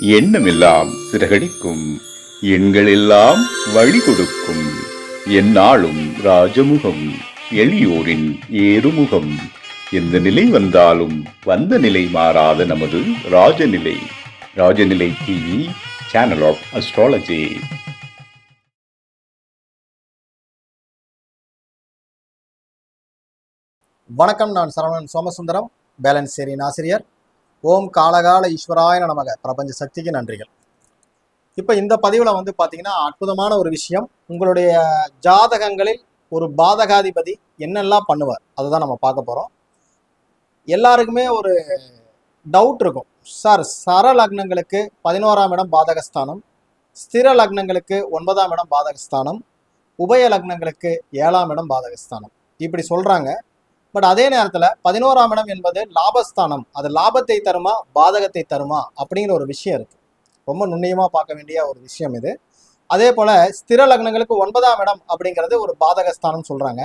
எண்ணமெல்லாம் சிறகடிக்கும். எண்களெல்லாம் வழி கொடுக்கும் எந்நாளும் ராஜமுகம் எளியோரின் ஏறுமுகம். எந்த நிலை வந்தாலும் வந்த நிலை மாறாத நமது Rajanilai. Rajanilai TV channel of astrology வணக்கம் நான் சரவணன் சோமசுந்தரம் பேலன்ஸ் சேரியின் ஆசிரியர். ஓம் காலகால ஈஸ்வராய நமக. பிரபஞ்ச சக்திக்கு நன்றிகள். இப்போ இந்த பதிவில் வந்து பார்த்தீங்கன்னா அற்புதமான ஒரு விஷயம். உங்களுடைய ஜாதகங்களில் ஒரு பாதகாதிபதி என்னெல்லாம் பண்ணுவார் அதை தான் நம்ம பார்க்க போகிறோம் எல்லாருக்குமே ஒரு டவுட் இருக்கும். சார் சர லக்னங்களுக்கு பதினோராம் இடம் பாதகஸ்தானம் ஸ்திர லக்னங்களுக்கு ஒன்பதாம் இடம் பாதகஸ்தானம் உபய லக்னங்களுக்கு ஏழாம் இடம் பாதகஸ்தானம். இப்படி சொல்கிறாங்க பட் அதே நேரத்தில் பதினோராம் இடம் என்பது லாபஸ்தானம். அது லாபத்தை தருமா பாதகத்தை தருமா அப்படிங்கிற ஒரு விஷயம் இருக்கு. ரொம்ப நுண்ணியமாக பார்க்க வேண்டிய ஒரு விஷயம் இது. அதே போல ஸ்திர லக்னங்களுக்கு ஒன்பதாம் இடம் அப்படிங்கிறது ஒரு பாதகஸ்தானம் சொல்றாங்க.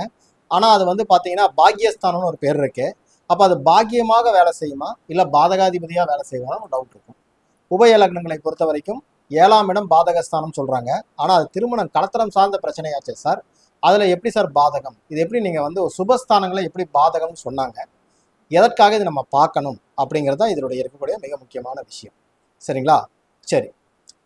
ஆனால் அது வந்து பார்த்தீங்கன்னா பாக்கியஸ்தானம்னு ஒரு பேர் இருக்கு. அப்போ அது பாக்கியமாக வேலை செய்யுமா இல்லை பாதகாதிபதியாக வேலை செய்யுமான்னு டவுட் இருக்கும். உபய லக்னங்களை பொறுத்த வரைக்கும் ஏழாம் இடம் பாதகஸ்தானம் சொல்கிறாங்க ஆனால் அது திருமணம் கலத்தரம் சார்ந்த பிரச்சனையாச்சே சார். அதில் எப்படி சார் பாதகம்? இது எப்படி நீங்கள் வந்து சுபஸ்தானங்களை எப்படி பாதகம்னு சொன்னாங்க? எதற்காக இது நம்ம பார்க்கணும்? அப்படிங்கிறது தான் இதனுடைய இருக்கக்கூடிய மிக முக்கியமான விஷயம். சரிங்களா? சரி.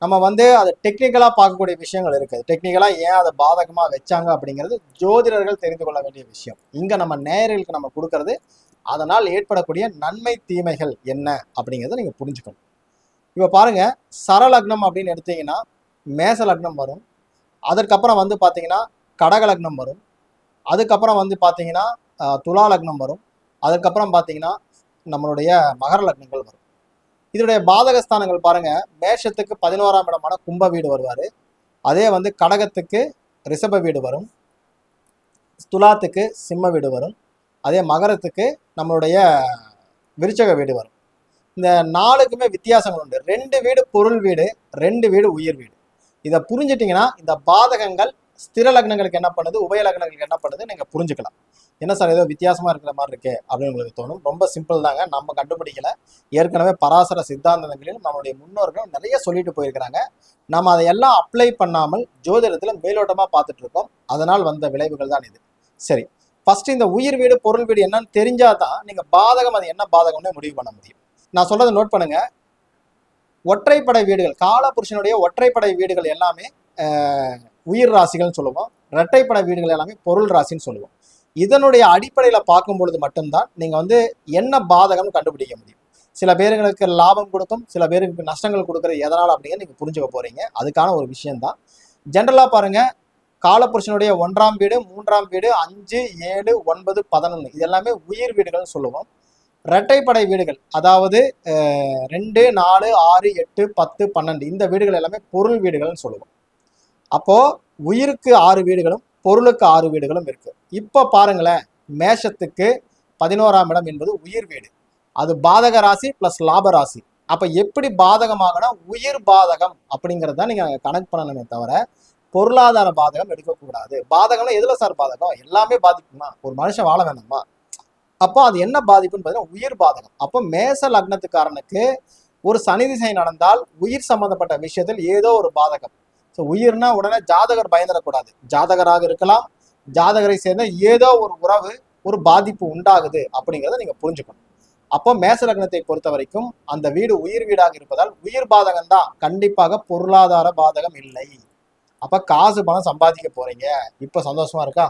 நம்ம வந்து அதை டெக்னிக்கலாக பார்க்கக்கூடிய விஷயங்கள் இருக்குது. டெக்னிக்கலாக ஏன் அதை பாதகமாக வச்சாங்க அப்படிங்கிறது ஜோதிடர்கள் தெரிந்து கொள்ள வேண்டிய விஷயம். இங்கே நம்ம நேயர்களுக்கு நம்ம கொடுக்கறது அதனால் ஏற்படக்கூடிய நன்மை தீமைகள் என்ன அப்படிங்கிறத நீங்கள் புரிஞ்சுக்கணும். இப்போ பாருங்க சரலக்னம் அப்படின்னு எடுத்தீங்கன்னா மேச லக்னம் வரும். அதற்கப்புறம் வந்து பார்த்தீங்கன்னா கடக லக்னம் வரும். அதுக்கப்புறம் வந்து பார்த்தீங்கன்னா துலா லக்னம் வரும். அதுக்கப்புறம் பார்த்தீங்கன்னா நம்மளுடைய மகர லக்னங்கள் வரும். இதனுடைய பாதகஸ்தானங்கள் பாருங்க மேஷத்துக்கு பதினோராம் இடமான கும்ப வீடு வருவார். அதே வந்து கடகத்துக்கு ரிஷப வீடு வரும். துலாத்துக்கு சிம்ம வீடு வரும். அதே மகரத்துக்கு நம்மளுடைய விருச்சக வீடு வரும். இந்த நாலுக்குமே வித்தியாசங்கள் உண்டு. ரெண்டு வீடு பொருள் வீடு ரெண்டு வீடு உயிர் வீடு. இதை புரிஞ்சிட்டிங்கன்னா இந்த பாதகங்கள் ஸ்திர லக்னங்களுக்கு என்ன பண்ணுது? உபய லக்னங்களுக்கு என்ன பண்ணுது? நீங்கள் புரிஞ்சுக்கலாம். என்ன சார் ஏதோ வித்தியாசமா இருக்கிற மாதிரி இருக்கு அப்படின்னு உங்களுக்கு தோணும். ரொம்ப சிம்பிள் தாங்க. நம்ம கண்டுபிடிக்கல. ஏற்கனவே பராசர சித்தாந்தங்களிலும் நம்மளுடைய முன்னோர்கள் நிறைய சொல்லிட்டு போயிருக்கிறாங்க. நம்ம அதை எல்லாம் அப்ளை பண்ணாமல் ஜோதிடத்தில் மேலோட்டமாக பார்த்துட்டு இருக்கோம். அதனால் வந்த விளைவுகள் தான் இது. சரி. ஃபர்ஸ்ட் இந்த உயிர் வீடு பொருள் வீடு என்னன்னு தெரிஞ்சாதான் நீங்க பாதகம் அது என்ன பாதகம்னு முடிவு பண்ண முடியும். நான் சொல்றதை நோட் பண்ணுங்க. ஒற்றைப்படை வீடுகள் காலபுருஷனுடைய ஒற்றைப்படை வீடுகள் எல்லாமே உயிர் ராசிகள்னு சொல்லுவோம். இரட்டைப்படை வீடுகள் எல்லாமே பொருள் ராசின்னு சொல்லுவோம். இதனுடைய அடிப்படையில் பார்க்கும் பொழுது மட்டும்தான் நீங்கள் வந்து என்ன பாதகம்னு கண்டுபிடிக்க முடியும். சில பேருங்களுக்கு லாபம் கொடுக்கும் சில பேருக்கு நஷ்டங்கள் கொடுக்குறது எதனால் அப்படிங்கிறத நீங்கள் புரிஞ்சுக்க போகிறீங்க அதுக்கான ஒரு விஷயம்தான். ஜென்ரலாக பாருங்க. காலபுருஷனுடைய ஒன்றாம் வீடு மூன்றாம் வீடு அஞ்சு ஏழு ஒன்பது பதினொன்று இது எல்லாமே உயிர் வீடுகள்னு சொல்லுவோம். இரட்டைப்படை வீடுகள் அதாவது ரெண்டு நாலு ஆறு எட்டு பத்து பன்னெண்டு. இந்த வீடுகள் எல்லாமே பொருள் வீடுகள்னு சொல்லுவோம். அப்போது உயிருக்கு ஆறு வீடுகளும் பொருளுக்கு ஆறு வீடுகளும் இருக்குது இப்போ பாருங்களேன் மேஷத்துக்கு பதினோராம் இடம் என்பது உயிர் வீடு. அது பாதக ராசி ப்ளஸ் லாப ராசி. அப்போ எப்படி பாதகமாகனா உயிர் பாதகம் அப்படிங்கிறத நீங்கள் கனெக்ட் பண்ணணுமே தவிர பொருளாதார பாதகம் எடுக்கக்கூடாது பாதகம்னா எதில் சார் பாதகம்? எல்லாமே பாதிக்குமா ஒரு மனுஷன் வாழ வேண்டாமா அப்போ அது என்ன பாதிப்புன்னு பார்த்தீங்கன்னா உயிர் பாதகம். அப்போ மேச லக்னத்துக்காரனுக்கு ஒரு சனி திசை நடந்தால் உயிர் சம்பந்தப்பட்ட விஷயத்தில் ஏதோ ஒரு பாதகம். ஸோ உயிர்னா உடனே ஜாதகர் பயந்துடக்கூடாது. ஜாதகராக இருக்கலாம். ஜாதகரை சேர்ந்த ஏதோ ஒரு உறவு ஒரு பாதிப்பு உண்டாகுது அப்படிங்கிறத நீங்க புரிஞ்சுக்கணும். அப்போ மேச லக்னத்தை பொறுத்த வரைக்கும் அந்த வீடு உயிர் வீடாக இருப்பதால் உயிர் பாதகம் தான். கண்டிப்பாக பொருளாதார பாதகம் இல்லை. அப்ப காசு பணம் சம்பாதிக்க போறீங்க. இப்போ சந்தோஷமா இருக்கா?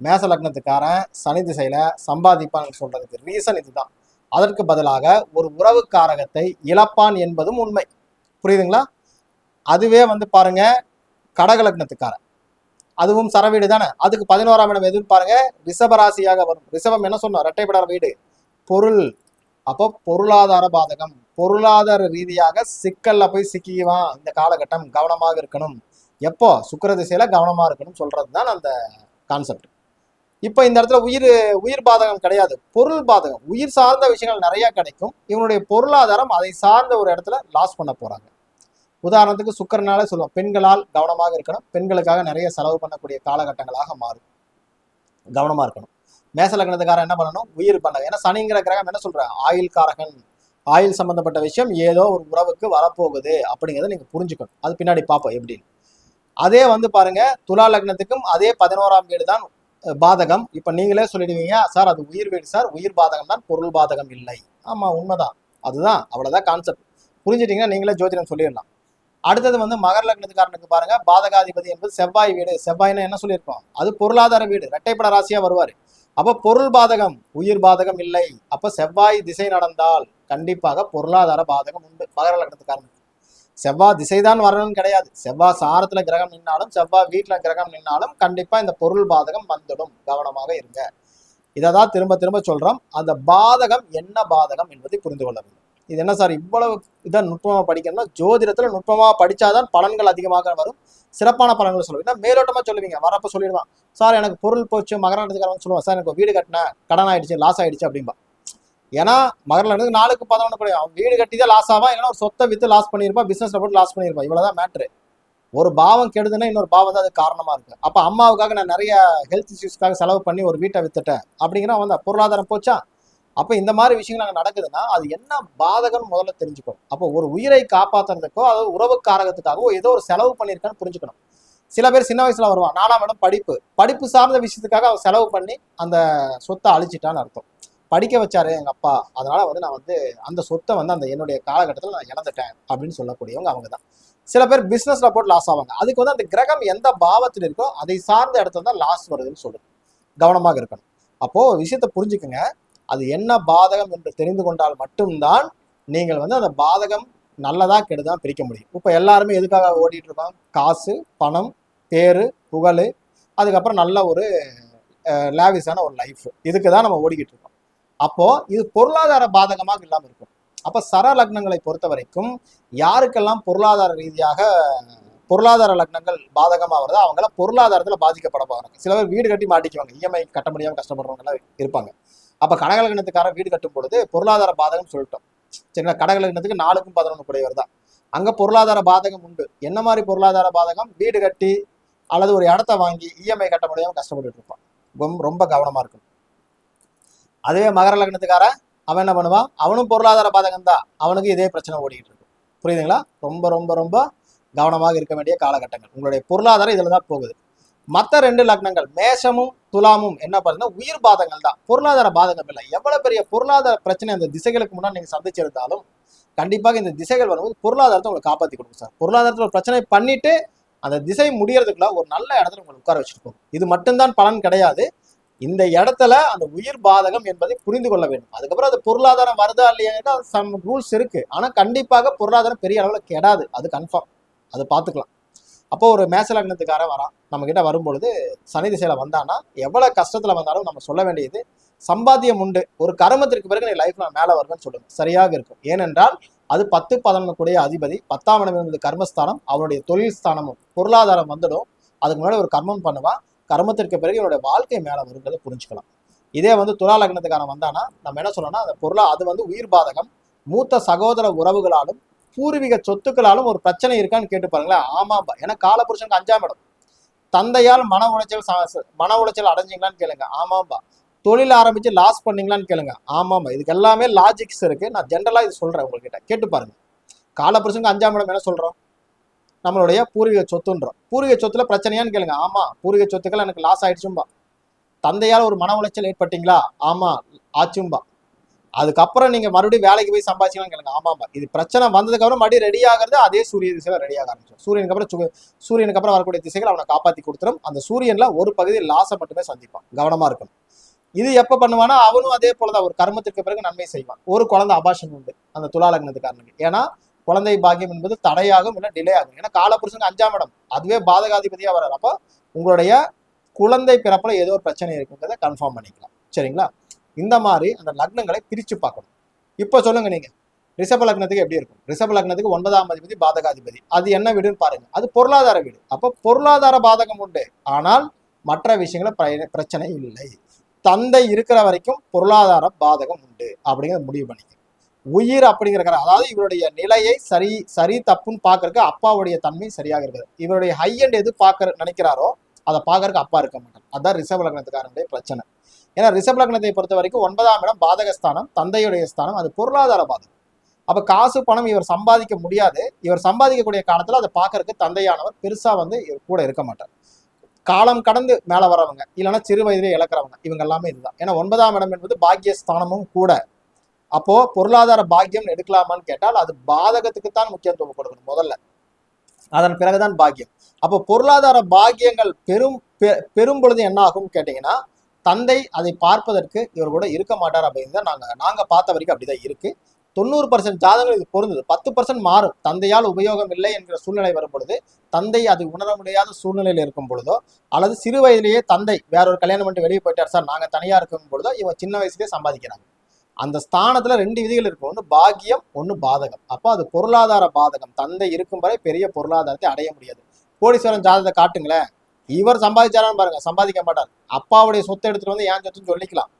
மேச லக்னத்துக்காரன் சனி திசையில சம்பாதிப்பான்னு சொல்றதுக்கு ரீசன் இதுதான். அதற்கு பதிலாக ஒரு உறவு காரகத்தை இழப்பான் என்பதும் உண்மை. புரியுதுங்களா? அதுவே வந்து பாருங்க கடகலக்னத்துக்காரன். அதுவும் சரவீடு தானே? அதுக்கு பதினோராம் இடம் எதுன்னு பாருங்க ரிஷபராசியாக வரும். ரிஷபம் என்ன சொன்னோம்? இரட்டைப்படாத வீடு. பொருள். அப்போ பொருளாதார பாதகம். பொருளாதார ரீதியாக சிக்கல்ல போய் சிக்கிவான் இந்த காலகட்டம் கவனமாக இருக்கணும். எப்போ? சுக்கிர திசையில கவனமா இருக்கணும் சொல்றது தான் அந்த கான்செப்ட் இப்போ இந்த இடத்துல உயிர் உயிர் பாதகம் கிடையாது. பொருள் பாதகம். உயிர் சார்ந்த விஷயங்கள் நிறைய கிடைக்கும். இவனுடைய பொருளாதாரம் அதை சார்ந்த ஒரு இடத்துல லாஸ் பண்ண போறாங்க. உதாரணத்துக்கு சுக்கரனால சொல்லுவோம். பெண்களால் கவனமாக இருக்கணும். பெண்களுக்காக நிறைய செலவு பண்ணக்கூடிய காலகட்டங்களாக மாறும். கவனமாக இருக்கணும். மேச லக்னத்துக்காரன் என்ன பண்ணணும்? உயிர் பண்ண ஏன்னா சனிங்கிற கிரகம் என்ன சொல்ற ஆயுள் காரகன் ஆயில் சம்பந்தப்பட்ட விஷயம் ஏதோ ஒரு உறவுக்கு வரப்போகுது அப்படிங்கிறத நீங்கள் புரிஞ்சுக்கணும். அது பின்னாடி பார்ப்போம் எப்படின்னு. அதே வந்து பாருங்க துலா லக்னத்துக்கும் அதே பதினோராம் வீடு தான் பாதகம். இப்போ நீங்களே சொல்லிடுவீங்க சார் அது உயிர் வீடு சார். உயிர் பாதகம் தான் பொருள் பாதகம் இல்லை. ஆமாம் உண்மைதான். அதுதான் அவ்வளோதான் கான்செப்ட் புரிஞ்சிட்டிங்கன்னா நீங்களே ஜோதிடம் சொல்லிடலாம். அடுத்தது வந்து மகர லக்னத்துக்காரனுக்கு பாருங்க. பாதகாதிபதி என்பது செவ்வாய் வீடு. செவ்வாய்னா என்ன சொல்லியிருக்கோம்? அது பொருளாதார வீடு. இரட்டைப்பட ராசியா வருவார். அப்போ பொருள் பாதகம் உயிர் பாதகம் இல்லை. அப்போ செவ்வாய் திசை நடந்தால் கண்டிப்பாக பொருளாதார பாதகம் உண்டு. மகர லக்னத்துக்காரனுக்கு. செவ்வாய் திசைதான் வரணும்னு கிடையாது. செவ்வாய் சாரத்துல கிரகம் நின்னாலும் செவ்வாய் வீட்டில் கிரகம் நின்னாலும் கண்டிப்பா இந்த பொருள் பாதகம் வந்துடும். கவனமாக இருங்க. இதை தான் திரும்ப திரும்ப சொல்றோம். அந்த பாதகம் என்ன பாதகம் என்பதை புரிந்து கொள்ள வேண்டும். இது என்ன சார் இவ்வளவு இதை நுட்பமாக படிக்கணும்னா ஜோதிடத்தில் நுட்பமாக படிச்சாதான் பலன்கள் அதிகமாக வரும். சிறப்பான பலன்கள் சொல்லுவீங்க மேலோட்டமாக சொல்லுவீங்க. வரப்போ சொல்லிடுவான் சார் எனக்கு பொருள் போச்சு மகராண்டத்துக்காரன் சொல்லுவான். சார் எனக்கு வீடு கட்டினேன் கடன் ஆயிடுச்சு லாஸ் ஆயிடுச்சு அப்படின்பா ஏன்னா மகரில் நாளுக்கு பதினொன்று கூட. அவன் வீடு கட்டி தான் லாஸ் ஆவான் இல்லைன்னா ஒரு சொத்தை வித்து லாஸ் பண்ணியிருப்பான் பிசினஸ்ல போட்டு லாஸ் பண்ணியிருப்பான். இவ்வளவுதான் மேட்ரு ஒரு பாவம் கெடுதுன்னா இன்னொரு பாவம் தான் அது காரணமாக இருக்குது அப்போ அம்மாவுக்காக நான் நிறைய ஹெல்த் இஷ்யூஸ்க்காக செலவு பண்ணி ஒரு வீட்டை வித்துட்டேன். அப்படிங்கிற வந்து பொருளாதாரம் போச்சா? அப்போ இந்த மாதிரி விஷயங்கள் அங்கே நடக்குதுன்னா அது என்ன பாதகம்னு முதல்ல தெரிஞ்சுக்கணும். அப்போ ஒரு உயிரை காப்பாத்துறதுக்கோ அதாவது உறவு காரகத்துக்காகவோ ஏதோ ஒரு செலவு பண்ணியிருக்கான்னு புரிஞ்சுக்கணும். சில பேர் சின்ன வயசுல வருவான் நாலாம் இடம் படிப்பு. படிப்பு சார்ந்த விஷயத்துக்காக அவன் செலவு பண்ணி அந்த சொத்தை அழிச்சிட்டான்னு அர்த்தம். படிக்க வச்சாரு எங்க அப்பா. அதனால வந்து நான் வந்து அந்த சொத்தை வந்து அந்த என்னுடைய காலகட்டத்தில் நான் இழந்துட்டேன் அப்படின்னு சொல்லக்கூடியவங்க அவங்க தான். சில பேர் பிஸ்னஸில் போட்டு லாஸ் ஆவாங்க. அதுக்கு வந்து அந்த கிரகம் எந்த பாவத்தில் இருக்கோ அதை சார்ந்த இடத்துல தான் லாஸ் வருதுன்னு சொல்லுது. கவனமாக இருக்கணும். அப்போ விஷயத்தை புரிஞ்சுக்குங்க. அது என்ன பாதகம் என்று தெரிந்து கொண்டால் மட்டும்தான் நீங்கள் வந்து அந்த பாதகம் நல்லதா கெடுதான் பிரிக்க முடியும். இப்போ எல்லாருமே எதுக்காக ஓடிட்டு இருக்கோம் காசு பணம் பேரு புகழ் அதுக்கப்புறம் நல்ல ஒரு லேவிஸான ஒரு லைஃப் இதுக்கு தான் நம்ம ஓடிக்கிட்டு இருக்கோம். அப்போது இது பொருளாதார பாதகமாக இல்லாமல் இருக்கும். அப்போ சர லக்னங்களை பொறுத்த வரைக்கும் யாருக்கெல்லாம் பொருளாதார ரீதியாக பொருளாதார லக்னங்கள் பாதகமாக வருதோ அவங்களாம் பொருளாதாரத்தில் பாதிக்கப்பட போகிறாங்க சில பேர் வீடு கட்டி மாட்டிக்குவாங்க. இஎம்ஐ கட்ட முடியாமல் கஷ்டப்படுறவங்க இருப்பாங்க. அப்ப கடக வீடு கட்டும் பொழுது பொருளாதார பாதகம் சொல்லிட்டோம். சரிங்களா? கடகலகணத்துக்கு நாளுக்கும் நாலுக்கும் பதினொன்று கூடியவர் தான். அங்க பொருளாதார பாதகம் உண்டு. என்ன மாதிரி பொருளாதார பாதகம்? வீடு கட்டி அல்லது ஒரு இடத்த வாங்கி இஎம்ஐ கட்ட முடியாம கஷ்டப்பட்டுட்டு இருப்பான். ரொம்ப ரொம்ப கவனமா இருக்கும் அதுவே மகர லக்னத்துக்காரன் அவன் என்ன பண்ணுவான்? அவனும் பொருளாதார பாதகம் தான். அவனுக்கு இதே பிரச்சனை ஓடிக்கிட்டு இருக்கும். புரியுதுங்களா? ரொம்ப ரொம்ப ரொம்ப கவனமாக இருக்க வேண்டிய காலகட்டங்கள். உங்களுடைய பொருளாதாரம் இதில் தான் போகுது. மற்ற ரெண்டு லக்னங்கள் மேஷமும் துலாமும் என்ன பண்ணுன்னா உயிர் பாதங்கள் தான். பொருளாதார பாதகம் இல்லை. எவ்வளவு பெரிய பொருளாதார பிரச்சனை அந்த திசைகளுக்கு முன்னாடி நீங்க சந்திச்சிருந்தாலும் கண்டிப்பாக இந்த திசைகள் வரும்போது பொருளாதாரத்தை உங்களுக்கு காப்பாத்தி கொடுக்கும் சார். பொருளாதாரத்தில் பிரச்சனை பண்ணிட்டு அந்த திசை முடியறதுக்குள்ள ஒரு நல்ல இடத்துல உங்களை உட்கார வச்சிருக்கோம் இது மட்டும்தான் பலன் கிடையாது. இந்த இடத்துல அந்த உயிர் பாதகம் என்பதை புரிந்து கொள்ள வேண்டும். அதுக்கப்புறம் அது பொருளாதாரம் வருதா இல்லையா சம் ரூல்ஸ் இருக்கு. ஆனா கண்டிப்பாக பொருளாதாரம் பெரிய அளவில் கெடாது. அது கன்ஃபார்ம் அது பார்த்துக்கலாம். அப்போ ஒரு மேச லக்னத்துக்காரன் வரான். நம்ம கிட்ட வரும்பொழுது சனி திசையில வந்தான்னா எவ்வளவு கஷ்டத்துல வந்தாலும் நம்ம சொல்ல வேண்டியது சம்பாத்தியம் உண்டு. ஒரு கர்மத்திற்கு பிறகு நீ லைஃப்ல மேல வருவேன்னு சொல்லுங்க. சரியாக இருக்கும். ஏனென்றால் அது பத்து பதினொன்று கூடிய அதிபதி பத்தாம் இடம் என்பது கர்மஸ்தானம் அவனுடைய தொழில் ஸ்தானமும் பொருளாதாரம் வந்துடும். அதுக்கு முன்னாடி ஒரு கர்மம் பண்ணுவான் கர்மத்திற்கு பிறகு என்னுடைய வாழ்க்கை மேல வருங்கிறத புரிஞ்சுக்கலாம். இதே வந்து துலா லக்னத்துக்காரன் வந்தானா நம்ம என்ன சொல்லணும்னா அந்த பொருளா அது வந்து உயிர் பாதகம் மூத்த சகோதர உறவுகளாலும் பூர்வீக சொத்துக்களாலும் ஒரு பிரச்சனை இருக்கான்னு கேட்டு பாருங்களேன். ஆமாம்பா ஏன்னா காலபுருஷனுக்கு அஞ்சாம் இடம். தந்தையால் மன உளைச்சல் மன உளைச்சல் அடைஞ்சிங்களான்னு கேளுங்க. ஆமாம்பா. தொழில் ஆரம்பிச்சு லாஸ் பண்ணீங்களான்னு கேளுங்க. ஆமாம்பா. இதுக்கு எல்லாமே லாஜிக்ஸ் இருக்கு. நான் ஜென்ரலா இது சொல்றேன் உங்ககிட்ட. கேட்டு பாருங்க. காலபுருஷனுக்கு அஞ்சாம் இடம் என்ன சொல்றோம்? நம்மளுடைய பூர்வீக சொத்துன்றோம். பூர்வீக சொத்துல பிரச்சனையான்னு கேளுங்க. ஆமா பூர்வீக சொத்துக்கள் எனக்கு லாஸ் ஆயிடுச்சும்பா. தந்தையால் ஒரு மன உளைச்சல் ஏற்பட்டீங்களா? ஆமா ஆச்சும்பா. அதுக்கப்புறம் நீங்க மறுபடியும் வேலைக்கு போய் சம்பாதிச்சிக்கலாம் கேளுங்க. ஆமாம்பா இது பிரச்சனை வந்ததுக்கு அப்புறம் மறுபடியும் ரெடி ஆகிறது அதே சூரிய திசையில ரெடி ஆக ஆரம்பிச்சிடும் சூரியனுக்கு அப்புறம் சூரியனுக்கு அப்புறம் வரக்கூடிய திசைகள் அவனை காப்பாத்தி கொடுத்துரும். அந்த சூரியன்ல ஒரு பகுதி லாசை மட்டுமே சந்திப்பான். கவனமா இருக்கணும். இது எப்ப பண்ணுவானா அவனும் அதே போலதான். ஒரு கர்மத்திற்கு பிறகு நன்மை செய்வான். ஒரு குழந்தை அபாஷன் உண்டு. அந்த துலாலக்னத்துக்காரனுக்கு ஏன்னா குழந்தை பாக்கியம் என்பது தடையாகும் இல்லை டிலே ஆகும். ஏன்னா காலபுருஷனுக்கு அஞ்சாம் இடம். அதுவே பாதகாதிபதியா வர்றாரு. அப்போ உங்களுடைய குழந்தை பிறப்புல ஏதோ ஒரு பிரச்சனை இருக்குங்கிறத கன்ஃபார்ம் பண்ணிக்கலாம். சரிங்களா? இந்த மாதிரி அந்த லக்னங்களை பிரிச்சு பார்க்கணும். இப்போ சொல்லுங்கள் நீங்கள் ரிஷப லக்னத்துக்கு எப்படி இருக்கும்? ரிஷப லக்னத்துக்கு ஒன்பதாம் அதிபதி பாதகாதிபதி. அது என்ன வீடுன்னு பாருங்க. அது பொருளாதார வீடு. அப்போ பொருளாதார பாதகம் உண்டு. ஆனால் மற்ற விஷயங்கள பிரச்சனை இல்லை. தந்தை இருக்கிற வரைக்கும் பொருளாதார பாதகம் உண்டு அப்படிங்கிறத முடிவு பண்ணிக்க. உயிர் அப்படிங்கிற அதாவது இவருடைய நிலையை சரி சரி தப்புன்னு பார்க்கறதுக்கு அப்பாவுடைய தன்மை சரியாக இருக்குது. இவருடைய ஹை அண்ட் எது பார்க்க நினைக்கிறாரோ அதை பார்க்கறதுக்கு அப்பா இருக்க மாட்டார். அதான் ரிஷப லக்னத்துக்காரனுடைய பிரச்சனை. ஏன்னா ரிஷப லக்னத்தை பொறுத்த வரைக்கும் ஒன்பதாம் இடம் பாதக ஸ்தானம் தந்தையுடைய ஸ்தானம் அது பொருளாதார பாதகம். அப்ப காசு பணம் இவர் சம்பாதிக்க முடியாது. இவர் சம்பாதிக்கக்கூடிய காலத்துல அதை பார்க்கறதுக்கு தந்தையானவர் பெருசா வந்து இவர் கூட இருக்க மாட்டார். காலம் கடந்து மேல வரவங்க இல்லைன்னா சிறு வயதிலே இழக்கிறவங்க இவங்க எல்லாமே இதுதான். ஏன்னா ஒன்பதாம் இடம் என்பது பாக்கியஸ்தானமும் கூட. அப்போ பொருளாதார பாக்கியம் எடுக்கலாமான்னு கேட்டால் அது பாதகத்துக்கு தான் முக்கியத்துவம் கொடுக்கணும் முதல்ல. அதன் பிறகுதான் பாக்கியம். அப்போ பொருளாதார பாக்கியங்கள் பெரும் பெ- பெரும் பொழுது என்ன ஆகும் கேட்டீங்கன்னா தந்தை அதை பார்ப்பதற்கு இவர் கூட இருக்க மாட்டார் அப்படின்னு தான் நாங்கள் நாங்கள் பார்த்த வரைக்கும் அப்படிதான் இருக்கு. தொண்ணூறு பர்சன்ட் ஜாதகங்கள் இது பொருந்தது. பத்து பர்சன்ட் மாறும். தந்தையால் உபயோகம் இல்லை என்கிற சூழ்நிலை வரும் பொழுது தந்தை அது உணர முடியாத சூழ்நிலையில் இருக்கும் பொழுதோ அல்லது சிறு வயதிலேயே தந்தை வேற ஒரு கல்யாணம் பண்ணிட்டு வெளியே போயிட்டார் சார் நாங்கள் தனியாக இருக்கும் பொழுதோ இவன் சின்ன வயசுலேயே சம்பாதிக்கிறாங்க. அந்த ஸ்தானத்தில் ரெண்டு விதிகள் இருக்கும் ஒன்று பாக்கியம் ஒன்று பாதகம். அப்போ அது பொருளாதார பாதகம். தந்தை இருக்கும் வரை பெரிய பொருளாதாரத்தை அடைய முடியாது. கோடீஸ்வரன் ஜாதகத்தை காட்டுங்களேன். இவர் சம்பாதிச்சாரான்னு பாருங்க சம்பாதிக்க மாட்டார். அப்பாவுடைய சொத்தை எடுத்துட்டு வந்து ஏன் சொத்துன்னு சொல்லிக்கலாம்.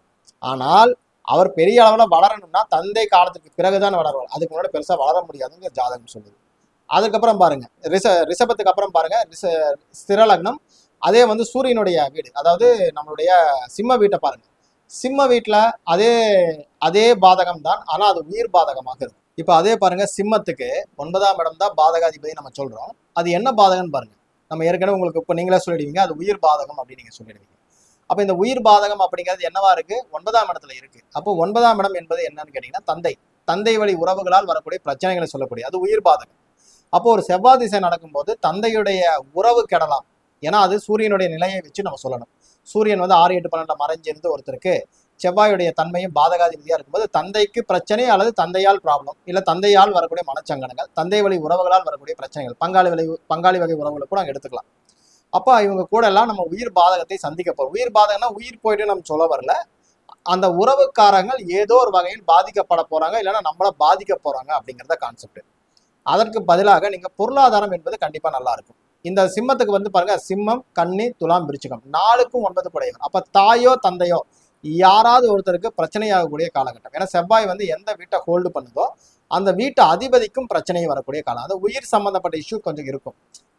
ஆனால் அவர் பெரிய அளவில் வளரணும்னா தந்தை காலத்துக்கு பிறகுதான் வளருவார். அதுக்கு முன்னாடி பெருசா வளர முடியாதுங்க ஜாதகம் சொல்லுது. அதுக்கப்புறம் பாருங்க ரிஷ ரிஷபத்துக்கு அப்புறம் பாருங்க ரிஷ ஸ்திரலக்னம் அதே வந்து சூரியனுடைய வீடு. அதாவது நம்மளுடைய சிம்ம வீட்டை பாருங்க. சிம்ம வீட்டில் அதே அதே பாதகம் தான் ஆனால் அது உயிர் பாதகமாக இருக்கும். இப்போ அதே பாருங்க சிம்மத்துக்கு ஒன்பதாம் இடம் தான் பாதகாதிபதி நம்ம சொல்றோம். அது என்ன பாதகம்னு பாருங்க. நம்ம ஏற்கனவே உங்களுக்கு இப்போ நீங்களே சொல்லிடுவீங்க. அது உயிர் பாதகம் அப்படின்னு நீங்க சொல்லிடுவீங்க. அப்ப இந்த உயிர் பாதகம் அப்படிங்கிறது என்னவா இருக்கு? ஒன்பதாம் இடத்துல இருக்கு. அப்போ ஒன்பதாம் இடம் என்பது என்னன்னு கேட்டீங்கன்னா தந்தை. தந்தை வழி உறவுகளால் வரக்கூடிய பிரச்சனைகளை சொல்லக்கூடிய அது உயிர் பாதகம். அப்போ ஒரு செவ்வாய் திசை நடக்கும்போது தந்தையுடைய உறவு கெடலாம். ஏன்னா அது சூரியனுடைய நிலையை வச்சு நம்ம சொல்லணும். சூரியன் வந்து ஆறு எட்டு பன்னெண்டு மறைஞ்சிருந்து ஒருத்தருக்கு செவ்வாயுடைய தன்மையும் பாதகாதிபதியாக இருக்கும்போது தந்தைக்கு பிரச்சனை அல்லது தந்தையால் ப்ராப்ளம் இல்லை தந்தையால் வரக்கூடிய மனச்சங்கடங்கள் தந்தை வழி உறவுகளால் வரக்கூடிய பிரச்சனைகள் பங்காளி வழி பங்காளி வகை உறவுகளை கூட எடுத்துக்கலாம். அப்போ இவங்க கூட எல்லாம் நம்ம உயிர் பாதகத்தை சந்திக்க போகிறோம் உயிர் பாதகம்னா உயிர் போயிட்டு நம்ம சொல்ல வரல. அந்த உறவுக்காரங்கள் ஏதோ ஒரு வகையில் பாதிக்கப்பட போகிறாங்க இல்லைன்னா நம்மளை பாதிக்க போகிறாங்க அப்படிங்கிறத கான்செப்ட் அதற்கு பதிலாக நீங்கள் பொருளாதாரம் என்பது கண்டிப்பாக நல்லாயிருக்கும் இந்த சிம்மத்துக்கு வந்து பாருங்க சிம்மம் கன்னி துலாம் பிரிச்சுக்கம் நாலுக்கும் ஒன்பது குடையவர் அப்போ தாயோ தந்தையோ யாராவது ஒருத்தருக்கு பிரச்சனையாகக்கூடிய காலகட்டம். ஏன்னா செவ்வாய் வந்து எந்த வீட்டை ஹோல்டு பண்ணுதோ அந்த வீட்டு அதிபதிக்கும் பிரச்சனையும் வரக்கூடிய காலம். அது உயிர் சம்பந்தப்பட்ட இஷ்யூ கொஞ்சம் இருக்கும்.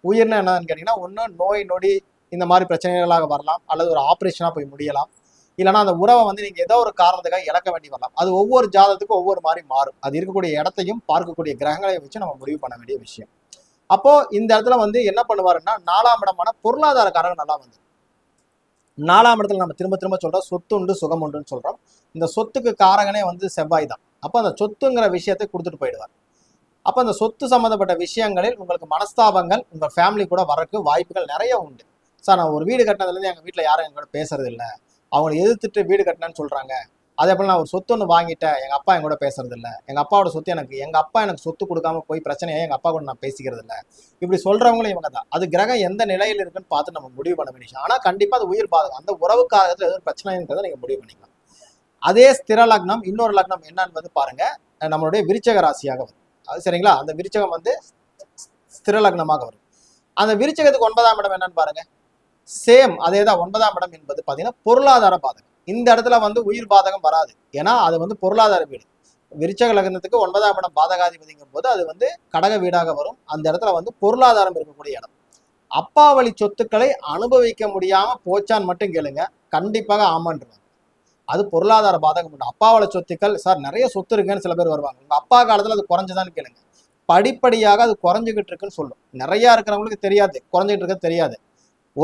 உயிர்னா என்னன்னு கேட்டீங்கன்னா ஒன்று நோய் நொடி இந்த மாதிரி பிரச்சனைகளாக வரலாம். அல்லது ஒரு ஆப்ரேஷனாக போய் முடியலாம். இல்லைன்னா அந்த உறவை வந்து நீங்கள் ஏதோ ஒரு காரணத்துக்காக இழக்க வேண்டி வரலாம். அது ஒவ்வொரு ஜாதகத்துக்கும் ஒவ்வொரு மாதிரி மாறும். அது இருக்கக்கூடிய இடத்தையும் பார்க்கக்கூடிய கிரகங்களையும் வச்சு நம்ம முடிவு பண்ண வேண்டிய விஷயம். அப்போ இந்த இடத்துல வந்து என்ன பண்ணுவாருன்னா நாலாம் இடமான பொருளாதார காரகம் நல்லா வந்து நாலாம் இடத்துல நம்ம திரும்ப திரும்ப சொல்கிறோம் சொத்து உண்டு சுகம் உண்டுன்னு சொல்கிறோம் இந்த சொத்துக்கு காரகனே வந்து செவ்வாய் தான். அப்போ அந்த சொத்துங்கிற விஷயத்தை கொடுத்துட்டு போயிடுவார். அப்போ அந்த சொத்து சம்மந்தப்பட்ட விஷயங்களில் உங்களுக்கு மனஸ்தாபங்கள் உங்கள் ஃபேமிலி கூட வரக்கு வாய்ப்புகள் நிறைய உண்டு. சார் நான் ஒரு வீடு கட்டினதுலேருந்து எங்கள் வீட்டில் யாரும் எங்கூட பேசுறது இல்லை. அவங்களை எதிர்த்துட்டு வீடு கட்டினேன்னு சொல்கிறாங்க அதே போல் நான் ஒரு சொத்து ஒன்று வாங்கிட்டேன். எங்கள் அப்பா என் கூட பேசுறது இல்லை எங்கள் அப்பாவோட சொத்து எனக்கு எங்கள் அப்பா எனக்கு சொத்து கொடுக்காம போய் பிரச்சனையாக எங்கள் அப்பா கூட நான் பேசிக்கிறது இல்லை இப்படி சொல்கிறவங்களும் இவங்க தான். அது கிரகம் எந்த நிலையில் இருக்குன்னு பார்த்து நம்ம முடிவு பண்ண வேண்டிய விஷயம். கண்டிப்பாக அது உயிர் பாதகம். அந்த உறவு எதுவும் பிரச்சனைங்கிறத நீங்கள் முடிவு பண்ணிக்கலாம். அதே ஸ்திர லக்னம் இன்னொரு லக்னம் என்னன்னு வந்து பாருங்கள் நம்மளுடைய விருச்சக ராசியாக வரும். அது சரிங்களா? அந்த விருச்சகம் வந்து ஸ்திர லக்னமாக வரும். அந்த விருச்சகத்துக்கு ஒன்பதாம் இடம் என்னன்னு பாருங்க. சேம் அதே தான் ஒன்பதாம் இடம் என்பது பார்த்தீங்கன்னா பொருளாதார பாதகம். இந்த இடத்துல வந்து உயிர் பாதகம் வராது. ஏன்னா அது வந்து பொருளாதார வீடு. விருச்சக லக்னத்துக்கு ஒன்பதாம் இடம் பாதகாதிபதிங்கும் போது அது வந்து கடக வீடாக வரும். அந்த இடத்துல வந்து பொருளாதாரம் இருக்கக்கூடிய இடம். அப்பா வழி சொத்துக்களை அனுபவிக்க முடியாம போச்சான்னு மட்டும் கேளுங்க. கண்டிப்பாக ஆமான்றாங்க அது பொருளாதார பாதகம் உண்டு. அப்பாவோட சொத்துக்கள் சார் நிறைய சொத்து இருக்குன்னு சில பேர் வருவாங்க. உங்க அப்பா காலத்துல அது குறைஞ்சுதான்னு கேளுங்க. படிப்படியாக அது குறைஞ்சுக்கிட்டு இருக்குன்னு சொல்லும். நிறைய இருக்கிறவங்களுக்கு தெரியாது. குறைஞ்சிட்டு இருக்க தெரியாது.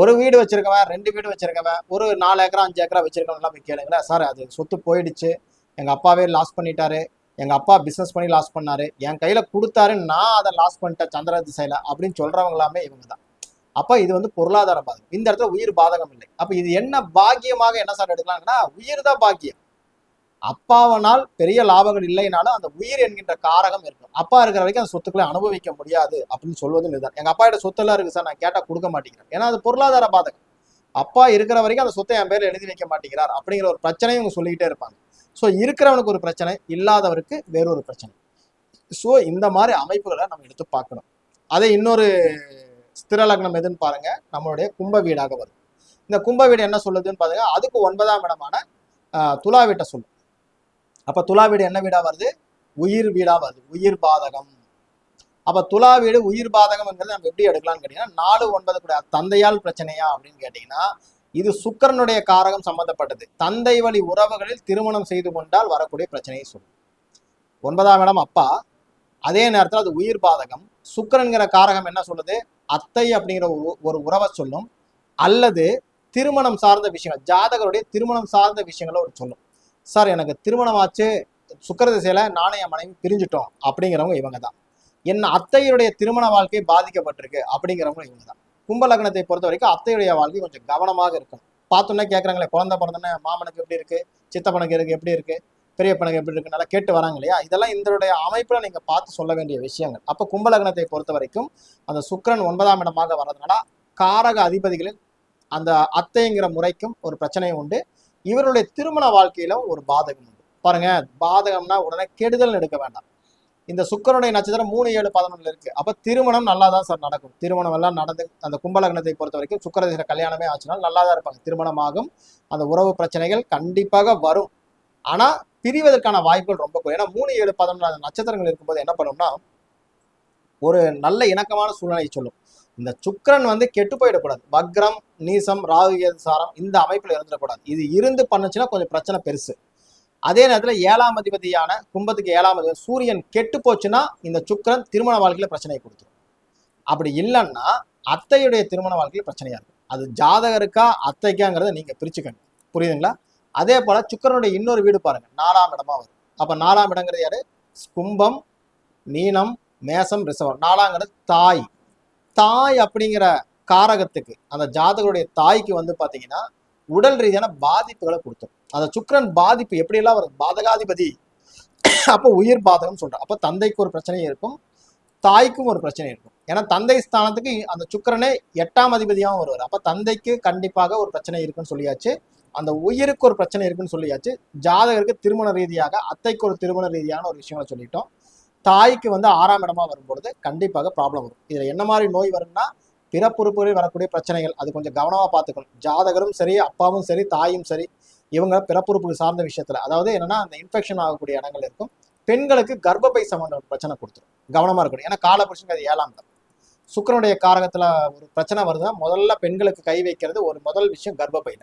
ஒரு வீடு வச்சிருக்கவன் ரெண்டு வீடு வச்சிருக்கவன் ஒரு நாலு ஏக்கரா அஞ்சு ஏக்கரா வச்சிருக்கவன்லாம் போய் கேளுங்களேன். சார் அது சொத்து போயிடுச்சு. எங்கள் அப்பாவே லாஸ் பண்ணிட்டாரு. எங்கள் அப்பா பிஸ்னஸ் பண்ணி லாஸ் பண்ணாரு. என் கையில் கொடுத்தாரு நான் அதை லாஸ் பண்ணிட்டேன் சந்திர திசையில் அப்படின்னு சொல்கிறவங்களாமே இவங்க தான். அப்போ இது வந்து பொருளாதார பாதகம் இந்த இடத்துல உயிர் பாதகம் இல்லை. அப்போ இது என்ன பாக்கியமாக என்ன சார் எடுக்கலாம்னா உயிர் தான் பாக்கியம். அப்பாவனால் பெரிய லாபங்கள் இல்லைனாலும் அந்த உயிர் என்கின்ற காரகம் இருக்கும். அப்பா இருக்கிற வரைக்கும் அந்த சொத்துக்களை அனுபவிக்க முடியாது அப்படின்னு சொல்வது இதுதான். எங்க அப்பா கிட்ட சொத்தெல்லாம் இருக்கு சார் நான் கேட்டா கொடுக்க மாட்டேங்கிறேன் ஏன்னா அது பொருளாதார பாதகம். அப்பா இருக்கிற வரைக்கும் அந்த சொத்தை என் பேர் எழுதி வைக்க மாட்டேங்கிறார் அப்படிங்கிற ஒரு பிரச்சனையும் இவங்க சொல்லிக்கிட்டே இருப்பாங்க. ஸோ இருக்கிறவனுக்கு ஒரு பிரச்சனை இல்லாதவருக்கு வேறொரு பிரச்சனை. ஸோ இந்த மாதிரி அமைப்புகளை நம்ம எடுத்து பார்க்கணும். அதே இன்னொரு ஸ்திர லக்னம் எதுன்னு பாருங்க. நம்மளுடைய கும்ப வீடாக வரும். இந்த கும்ப வீடு என்ன சொல்லுதுன்னு பாருங்க. அதுக்கு ஒன்பதாம் இடமான ஆஹ், துலா வீட்டை சொல்லும். அப்ப துலா வீடு என்ன வீடா வருது? உயிர் வீடா வருது. உயிர் பாதகம். அப்ப துலா வீடு உயிர் பாதகம்ங்கிறது நம்ம எப்படி எடுக்கலாம்னு கேட்டீங்கன்னா நாலு ஒன்பது கூட தந்தையால் பிரச்சனையா அப்படின்னு கேட்டீங்கன்னா இது சுக்கிரனுடைய காரகம் சம்பந்தப்பட்டது. தந்தை வழி உறவுகளில் திருமணம் செய்து கொண்டால் வரக்கூடிய பிரச்சனையை சொல்லும். ஒன்பதாம் இடம் அப்பா. அதே நேரத்தில் அது உயிர் பாதகம். சுக்கிரன்கிற காரகம் என்ன சொல்லுது? அத்தை அப்படிங்கிற ஒரு ஒரு உறவை சொல்லும். அல்லது திருமணம் சார்ந்த விஷயங்கள் ஜாதகருடைய திருமணம் சார்ந்த விஷயங்களை ஒரு சொல்லும். சார் எனக்கு திருமணம் ஆச்சு சுக்கர திசையில நானும் என் மனைவி பிரிஞ்சுட்டோம் அப்படிங்கிறவங்க இவங்க தான் என் அத்தையுடைய திருமண வாழ்க்கை பாதிக்கப்பட்டிருக்கு அப்படிங்கிறவங்க இவங்க தான் கும்ப லக்னத்தை பொறுத்த வரைக்கும் அத்தையுடைய வாழ்க்கை கொஞ்சம் கவனமாக இருக்கும். பார்த்தோன்னே கேட்குறாங்களே குழந்தை பிறந்தோன்னே மாமனுக்கு எப்படி இருக்கு சித்தப்பனுக்கு இருக்கு எப்படி இருக்கு பெரியப்பனுக்கு எப்படி இருக்கு நல்லா கேட்டு வராங்க இல்லையா? இதெல்லாம் இதனுடைய அமைப்பில் நீங்கள் பார்த்து சொல்ல வேண்டிய விஷயங்கள். அப்போ கும்ப லக்னத்தை பொறுத்த வரைக்கும் அந்த சுக்கரன் ஒன்பதாம் இடமாக வர்றதுனால காரக அதிபதிகளில் அந்த அத்தைங்கிற முறைக்கும் ஒரு பிரச்சனை உண்டு. இவருடைய திருமண வாழ்க்கையில ஒரு பாதகம் உண்டு. பாருங்க பாதகம்னா உடனே கெடுதல் எடுக்க வேண்டாம். இந்த சுக்கரனுடைய நட்சத்திரம் மூணு ஏழு பதினொன்றுல இருக்கு. அப்ப திருமணம் நல்லா தான் சார் நடக்கும். திருமணம் எல்லாம் நடந்து அந்த கும்பலக்னத்தை பொறுத்த வரைக்கும் சுக்கரதேச கல்யாணமே ஆச்சுன்னா நல்லா தான் இருப்பாங்க திருமணமாகும் அந்த உறவு பிரச்சனைகள் கண்டிப்பாக வரும். ஆனா பிரிவதற்கான வாய்ப்புகள் ரொம்ப குறையும் ஏன்னா மூணு ஏழு பதினொன்று நட்சத்திரங்கள் இருக்கும்போது என்ன பண்ணும்னா ஒரு நல்ல இணக்கமான சூழ்நிலையை சொல்லும். இந்த சுக்கரன் வந்து கெட்டு போயிடக்கூடாது. வக்ரம் நீசம் ராகு சாரம் இந்த அமைப்பில் இருந்துடக்கூடாது. இது இருந்து பண்ணுச்சுன்னா கொஞ்சம் பிரச்சனை பெருசு. அதே நேரத்தில் ஏழாம் அதிபதியான கும்பத்துக்கு ஏழாம் அதிபதி சூரியன் கெட்டு போச்சுன்னா இந்த சுக்கிரன் திருமண வாழ்க்கையில் பிரச்சனையை கொடுத்துரும். அப்படி இல்லைன்னா அத்தையுடைய திருமண வாழ்க்கையில் பிரச்சனையாக இருக்கும். அது ஜாதகருக்கா அத்தைக்காங்கிறத நீங்கள் பிரிச்சுக்கங்க. புரியுதுங்களா? அதே போல் சுக்கிரனுடைய இன்னொரு வீடு பாருங்கள் நாலாம் இடமா வரும். அப்போ நாலாம் இடங்கிறது யாரு? கும்பம் மீனம் மேசம் ரிசவம் நாலாங்கிறது தாய். தாய் அப்படிங்கிற காரகத்துக்கு அந்த ஜாதகருடைய தாய்க்கு வந்து பார்த்தீங்கன்னா உடல் ரீதியான பாதிப்புகளை கொடுத்துரும் அந்த சுக்கரன் பாதிப்பு எப்படியெல்லாம் வருது பாதகாதிபதி. அப்போ உயிர் பாதகம் சொல்றோம். அப்போ தந்தைக்கு ஒரு பிரச்சனை இருக்கும். தாய்க்கும் ஒரு பிரச்சனை இருக்கும். ஏன்னா தந்தை ஸ்தானத்துக்கு அந்த சுக்கிரனே எட்டாம் அதிபதியாகவும் வருவார். அப்போ தந்தைக்கு கண்டிப்பாக ஒரு பிரச்சனை இருக்குன்னு சொல்லியாச்சு. அந்த உயிருக்கு ஒரு பிரச்சனை இருக்குன்னு சொல்லியாச்சு. ஜாதகருக்கு திருமண ரீதியாக அத்தைக்கு ஒரு திருமண ரீதியான ஒரு விஷயங்களை சொல்லிட்டோம். தாய்க்கு வந்து ஆறாம் இடமா வரும்பொழுது கண்டிப்பாக ப்ராப்ளம் வரும். இதுல என்ன மாதிரி நோய் வரும்னா பிறப்புறுப்புகளில் வரக்கூடிய பிரச்சனைகள் அது கொஞ்சம் கவனமா பார்த்துக்கணும். ஜாதகரும் சரி அப்பாவும் சரி தாயும் சரி இவங்க பிறப்புறுப்புகள் சார்ந்த விஷயத்துல. அதாவது என்னன்னா அந்த இன்ஃபெக்ஷன் ஆகக்கூடிய இடங்கள் இருக்கும். பெண்களுக்கு கர்ப்பப்பை சம்பந்த பிரச்சனை கொடுத்துரும். கவனமா இருக்கணும். ஏன்னா காலபுருஷனுக்கு அது ஏழாம் இடம். சுக்கிரனுடைய காரகத்துல ஒரு பிரச்சனை வருதுன்னா முதல்ல பெண்களுக்கு கை வைக்கிறது ஒரு முதல் விஷயம் கர்ப்பப்பையில.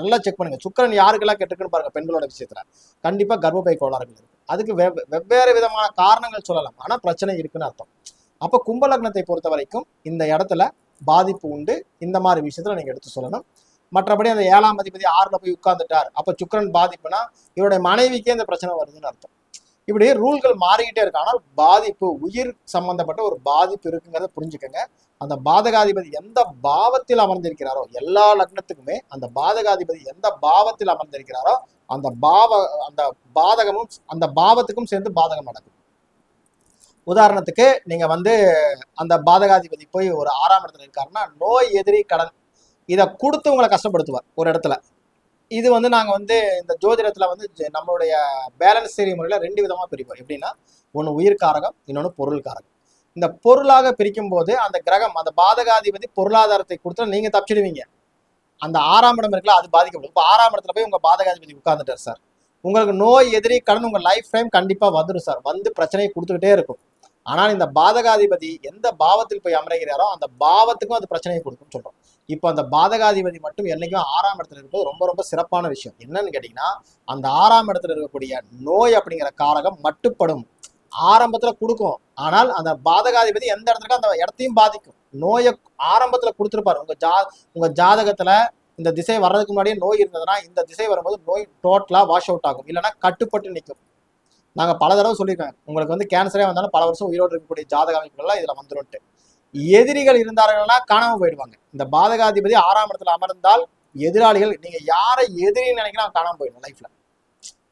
நல்லா செக் பண்ணுங்க. சுக்கிரன் யாருக்கெல்லாம் கெட்டுக்குன்னு பாருங்க பெண்களோட விஷயத்துல. கண்டிப்பா கர்ப்பப்பை கோளாறுகள் இருக்கும் அதுக்கு வெவ்- வெவ்வேறு விதமான காரணங்கள் சொல்லலாம். ஆனால் பிரச்சனை இருக்குன்னு அர்த்தம். அப்போ கும்பலக்னத்தை பொறுத்த வரைக்கும் இந்த இடத்துல பாதிப்பு உண்டு. இந்த மாதிரி விஷயத்தில் நீங்கள் எடுத்து சொல்லணும். மற்றபடி அந்த ஏழாம் அதிபதி ஆறில் போய் உட்கார்ந்துட்டார். அப்போ சுக்கரன் பாதிப்புனா இவருடைய மனைவிக்கே இந்த பிரச்சனை வருதுன்னு அர்த்தம். இப்படி ரூல்கள் மாறிக்கிட்டே இருக்கு. ஆனால் பாதிப்பு உயிர் சம்பந்தப்பட்ட ஒரு பாதிப்பு இருக்குங்கிறத புரிஞ்சுக்கங்க. அந்த பாதகாதிபதி எந்த பாவத்தில் அமர்ந்திருக்கிறாரோ எல்லா லக்னத்துக்குமே அந்த பாதகாதிபதி எந்த பாவத்தில் அமர்ந்திருக்கிறாரோ அந்த பாவ அந்த பாதகமும் அந்த பாவத்துக்கும் சேர்ந்து பாதகம் நடக்கும். உதாரணத்துக்கு நீங்க வந்து அந்த பாதகாதிபதி போய் ஒரு ஆறாம் இடத்துல இருக்காருன்னா நோய் எதிரி கடன் இதை கொடுத்து உங்களை கஷ்டப்படுத்துவார் ஒரு இடத்துல. இது வந்து நாங்கள் வந்து இந்த ஜோதிடத்தில் வந்து நம்மளுடைய பேலன்ஸ் சரி முறையில் ரெண்டு விதமாக பிரிப்போம். எப்படின்னா ஒன்று உயிர் காரகம் இன்னொன்று பொருள் காரகம். இந்த பொருளாக பிரிக்கும் போது அந்த கிரகம் அந்த பாதகாதிபதி பொருளாதாரத்தை கொடுத்தா நீங்கள் தப்பிச்சிடுவீங்க. அந்த ஆறாம் இடம் இருக்குல்ல அது பாதிக்கப்படும். இப்போ ஆறாம் இடத்துல போய் உங்கள் பாதகாதிபதி உட்கார்ந்துட்டார் சார். உங்களுக்கு நோய் எதிரி கடன் உங்கள் லைஃப் டைம் கண்டிப்பாக வந்துடும் சார். வந்து பிரச்சனையை கொடுத்துக்கிட்டே இருக்கும். ஆனால் இந்த பாதகாதிபதி எந்த பாவத்தில் போய் அமர்கிறாரோ அந்த பாவத்துக்கும் அது பிரச்சனையை கொடுக்கும்னு சொல்கிறோம் இப்போ அந்த பாதகாதிபதி மட்டும் என்னைக்கும் ஆறாம் இடத்துல இருப்பது ரொம்ப ரொம்ப சிறப்பான விஷயம். என்னன்னு கேட்டிங்கன்னா அந்த ஆறாம் இடத்துல இருக்கக்கூடிய நோய் அப்படிங்கிற காரகம் மட்டுப்படும் ஆரம்பத்தில் கொடுக்கும். ஆனால் அந்த பாதகாதிபதி எந்த இடத்துல அந்த இடத்தையும் பாதிக்கும். நோயை ஆரம்பத்தில் கொடுத்துருப்பாரு. உங்கள் ஜா உங்கள் ஜாதகத்தில் இந்த திசை வர்றதுக்கு முன்னாடியே நோய் இருந்ததுன்னா இந்த திசை வரும்போது நோய் டோட்டலாக வாஷ் அவுட் ஆகும். இல்லைன்னா கட்டுப்பட்டு நிற்கும் நாங்கள் பல தடவை சொல்லியிருக்கோம். உங்களுக்கு வந்து கேன்சரே வந்தாலும் பல வருஷம் உயிரோடு இருக்கக்கூடிய ஜாதக அமைப்புகள்லாம் இதில் வந்துரும்ட்டு எதிரிகள் இருந்தார்கள்னா காணாமல் போயிடுவாங்க. இந்த பாதகாதிபதி ஆறாம் இடத்துல அமர்ந்தால் எதிராளிகள் நீங்க யாரை எதிரின்னு நினைக்கிறோம் காணாமல் போயிடும் லைஃப்ல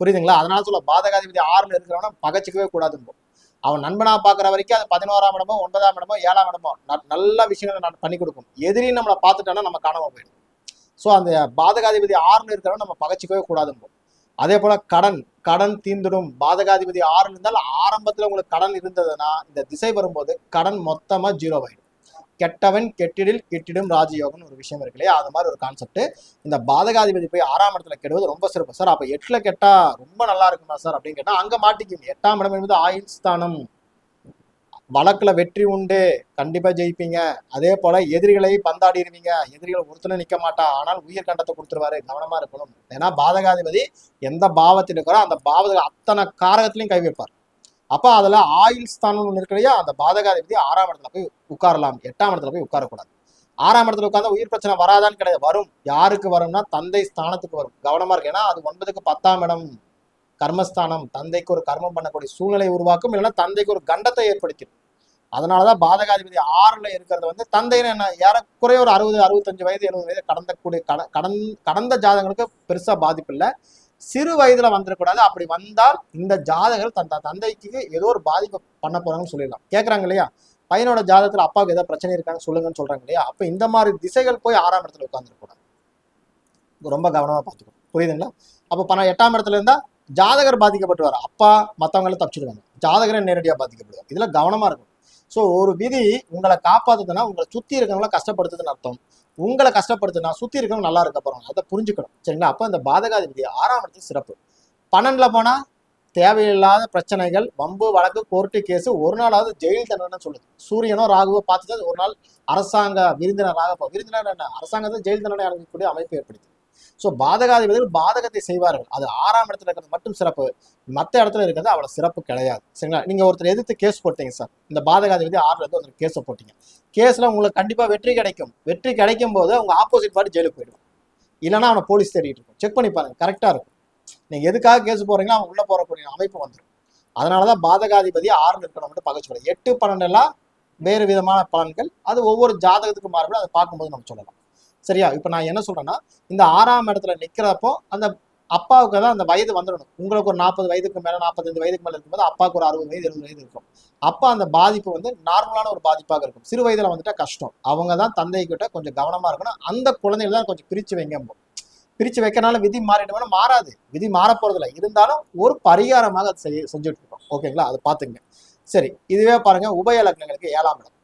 புரியுதுங்களா? அதனால சொல்ல பாதகாதிபதி ஆறுல இருக்கிறவன பகச்சிக்கவே கூடாதுன்னு அவன் நண்பனா பாக்குற வரைக்கும் அது பதினோராம் இடமோ ஒன்பதாம் இடமோ ஏழாம் இடமோ நல்ல விஷயங்களை பண்ணி கொடுக்கும். எதிரி நம்மளை பார்த்துட்டோம்னா நம்ம காணாமல் போயிடும். ஸோ அந்த பாதகாதிபதி ஆறுல இருக்கிறவன் நம்ம பகச்சிக்கவே கூடாதுன்னு அதே போல கடன் கடன் தீர்ந்துடும். பாதகாதிபதி ஆறு இருந்தால் ஆரம்பத்தில் உங்களுக்கு கடன் இருந்ததுன்னா இந்த திசை வரும்போது கடன் மொத்தமாக ஜீரோ ஆகிடும் கெட்டவன் கெட்டிடில் கெட்டிடும் ராஜயோகம்னு ஒரு விஷயம் இருக்கு இல்லையா? அது மாதிரி ஒரு கான்செப்ட் இந்த பாதகாதிபதி போய் ஆறாம் இடத்துல கெடுவது ரொம்ப சிறப்பு. சார் அப்போ எட்டில் கெட்டா ரொம்ப நல்லா இருக்குமா சார் அப்படின்னு கேட்டால் அங்கே மாட்டிக்கும் எட்டாம் இடம் என்பது ஆயுள் ஸ்தானம். வழக்கில் வெற்றி உண்டு. கண்டிப்பாக ஜெயிப்பீங்க. அதே போல் எதிரிகளை பந்தாடிடுவீங்க. எதிரிகள் ஒருத்தனை நிற்க மாட்டா. ஆனால் உயிர் கண்டத்தை கொடுத்துருவாரு. கவனமாக இருக்கணும். ஏன்னா பாதகாதிபதி எந்த பாவத்தில் இருக்கிறோ அந்த பாவத்தில் அத்தனை காரகத்திலையும் கை வைப்பார். அப்போ அதில் ஆயுள் ஸ்தானம் ஒன்று இருக்கு அந்த பாதகாதிபதி ஆறாம் இடத்துல போய் உட்காரலாம். எட்டாம் இடத்துல போய் உட்காரக்கூடாது. ஆறாம் இடத்துல உட்காந்து உயிர் பிரச்சனை வராதான்னு கிடையாது. வரும். யாருக்கு வரும்னா தந்தை ஸ்தானத்துக்கு வரும். கவனமா இருக்கு. ஏன்னா அது ஒன்பதுக்கு பத்தாம் இடம். கர்மஸ்தானம். தந்தைக்கு ஒரு கர்மம் பண்ணக்கூடிய சூழ்நிலை உருவாக்கும். இல்லைன்னா தந்தைக்கு ஒரு கண்டத்தை ஏற்படுத்திடும். அதனாலதான் பாதகாதிபதி ஆறுல இருக்கிறது வந்து தந்தைன்னு என்ன ஏறக்குறைய ஒரு அறுபது அறுபத்தஞ்சு வயது எழுபது வயது கடந்தக்கூடிய கட கடன் கடந்த ஜாதகங்களுக்கு பெருசா பாதிப்பு இல்லை. சிறு வயதுல வந்துடக்கூடாது அப்படி வந்தால் இந்த ஜாதகர் தன் தந்தைக்கு ஏதோ ஒரு பாதிப்பு பண்ண போறாங்கன்னு சொல்லிடலாம். கேட்கறாங்க இல்லையா? பையனோட ஜாதகத்துல அப்பாவுக்கு ஏதாவது பிரச்சனை இருக்கான்னு சொல்லுங்கன்னு சொல்றாங்க இல்லையா? அப்ப இந்த மாதிரி திசைகள் போய் ஆறாம் இடத்துல உட்காந்துருக்கூடாது ரொம்ப கவனமா பார்த்துக்கணும். புரியுதுங்களா? அப்ப பணம் எட்டாம் இடத்துல இருந்தா ஜாதகர் பாதிக்கப்பட்டுவார். அப்பா மற்றவங்களும் தப்பிச்சிடுவாங்க. ஜாதகரை நேரடியாக பாதிக்கப்படுவார். இதுல கவனமா இருக்கும் ஸோ ஒரு விதி உங்களை காப்பாத்துதுன்னா உங்களை சுற்றி இருக்கிறவங்கள கஷ்டப்படுத்துதுன்னு அர்த்தம். உங்களை கஷ்டப்படுத்துனா சுற்றி இருக்கிறவங்க நல்லா இருக்க போறாங்க. அதை புரிஞ்சுக்கணும். சரிங்களா? அப்போ இந்த பாதகாதிபதி ஆறாம் இடத்துக்கு சிறப்பு. பன்னெண்டில் போனால் தேவையில்லாத பிரச்சனைகள் வம்பு வழக்கு கோர்ட்டு கேஸ் ஒரு நாளாவது ஜெயில் தண்டனை சொல்லுது. சூரியனோ ராகுவோ பார்த்துட்டு ஒரு நாள் அரசாங்க விருந்தினராக விருந்தினர் என்ன? அரசாங்கத்தை ஜெயில் தண்டனை அனுப்பக்கூடிய அமைப்பு ஏற்படுத்தி ஸோ பாதகாதிபதிகள் பாதகத்தை செய்வார்கள். அது ஆறாம் இடத்துல இருக்கிறது மட்டும் சிறப்பு. மற்ற இடத்துல இருக்கிறது அவ்வளோ சிறப்பு கிடையாது. சரிங்களா? நீங்கள் ஒருத்தர் எதிர்த்து கேஸ் போட்டீங்க சார் இந்த பாதகாதிபதி ஆறுல இருந்து ஒருத்தர் கேஸை போட்டீங்க. கேஸில் உங்களுக்கு கண்டிப்பாக வெற்றி கிடைக்கும். வெற்றி கிடைக்கும் போது அவங்க ஆப்போசிட் பாட்டு ஜெயிலுக்கு போயிடுவான் இல்லைன்னா அவனை போலீஸ் தேடிட்டு இருக்கும். செக் பண்ணி பாருங்க. கரெக்டாக இருக்கும். நீங்கள் எதுக்காக கேஸ் போகிறீங்களோ அவன் உள்ளே போகக்கூடிய அமைப்பு வந்துடும் அதனால தான் பாதகாதிபதி ஆறுல இருக்கணும் மட்டும் பகச்சு சொல்லலாம் எட்டு பன்னெண்டு எல்லாம் வேறு விதமான பலன்கள். அது ஒவ்வொரு ஜாதகத்துக்கு மாறுபடும். அதை பார்க்கும்போது நம்ம சொல்லலாம். சரியா? இப்போ நான் என்ன சொல்கிறேன்னா இந்த ஆறாம் இடத்துல நிற்கிறப்போ அந்த அப்பாவுக்கு தான் அந்த வயது வந்துடணும். உங்களுக்கு ஒரு நாற்பது வயதுக்கு மேலே நாற்பத்தஞ்சு வயதுக்கு மேலே இருக்கும்போது அப்பாவுக்கு ஒரு அறுபது வயது எழுபது வயது இருக்கும். அப்போ அந்த பாதிப்பு வந்து நார்மலான ஒரு பாதிப்பாக இருக்கும். சிறு வயதில் வந்துட்டால் கஷ்டம். அவங்க தான் தந்தைக்கிட்ட கொஞ்சம் கவனமாக இருக்கணும். அந்த குழந்தைகள் தான் கொஞ்சம் பிரித்து வைங்க பிரித்து வைக்கனால விதி மாறிடுவோம்னா மாறாது. விதி மாற இருந்தாலும் ஒரு பரிகாரமாக அதை செய்ய செஞ்சுட்டு இருக்கோம். ஓகேங்களா? அதை பார்த்துங்க. சரி இதுவே பாருங்க உபய லக்னங்களுக்கு ஏழாம் இடம்.